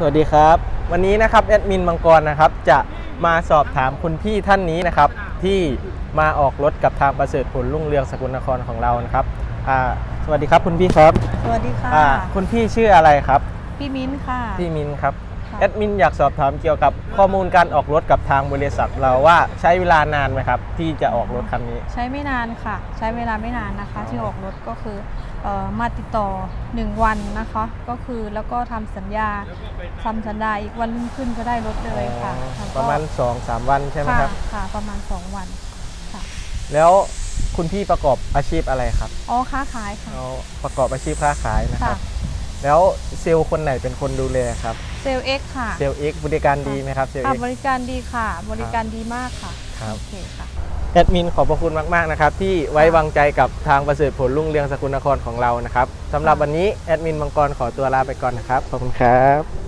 สวัสดีครับ วันนี้นะครับแอดมินมังกรนะครับจะมาสอบถามคุณพี่ท่านนี้นะครับที่มาออกรถกับทางประเสริฐผลรุ่งเรืองสกลนครของเรานะครับอ่าสวัสดีครับคุณพี่ครับสวัสดีค่ะ อ่าคุณพี่ชื่ออะไรครับพี่มิ้นค่ะ พี่มินครับค่ะ แอดมินอยากสอบถามเกี่ยวกับข้อมูลการออกรถกับทางบริษัทเราว่าใช้เวลานานไหมครับที่จะออกรถคันนี้ ใช้ไม่นานค่ะ ใช้เวลาไม่นานนะคะ ที่ออกรถก็คือเออ มาติดต่อ 1 วันนะคะ ก็คือแล้วก็ทำสัญญาทำสัญญาอีกวันรุ่งขึ้นก็ได้รถเลยค่ะอ๋อแล้วก็ประมาณ2-3วันใช่ไหมค่ะครับ ค่ะประมาณ 2 วันค่ะแล้วคุณพี่ประกอบอาชีพอะไรครับอ๋อค้าขายค่ะเราประกอบอาชีพค้าขายนะคค่ะรับ แล้วเซลล์คนไหนเป็นคนดูแลครับ เซลเอ็กค่ะเซลล์เอ็กบริการดีไหมครับเซลล์ค่ะเอ็กบริการดีค่ะ บริการดีมากค่ะครับ โอเคค่ะ แอดมินขอบพระคุณมาก ๆ นะครับ ที่ไว้วางใจกับทางประเสริฐผลรุ่งเรืองสกุลนครของเรานะครับสำหรับวันนี้แอดมินมังกรขอตัวลาไปก่อนนะครับ ขอบคุณครับ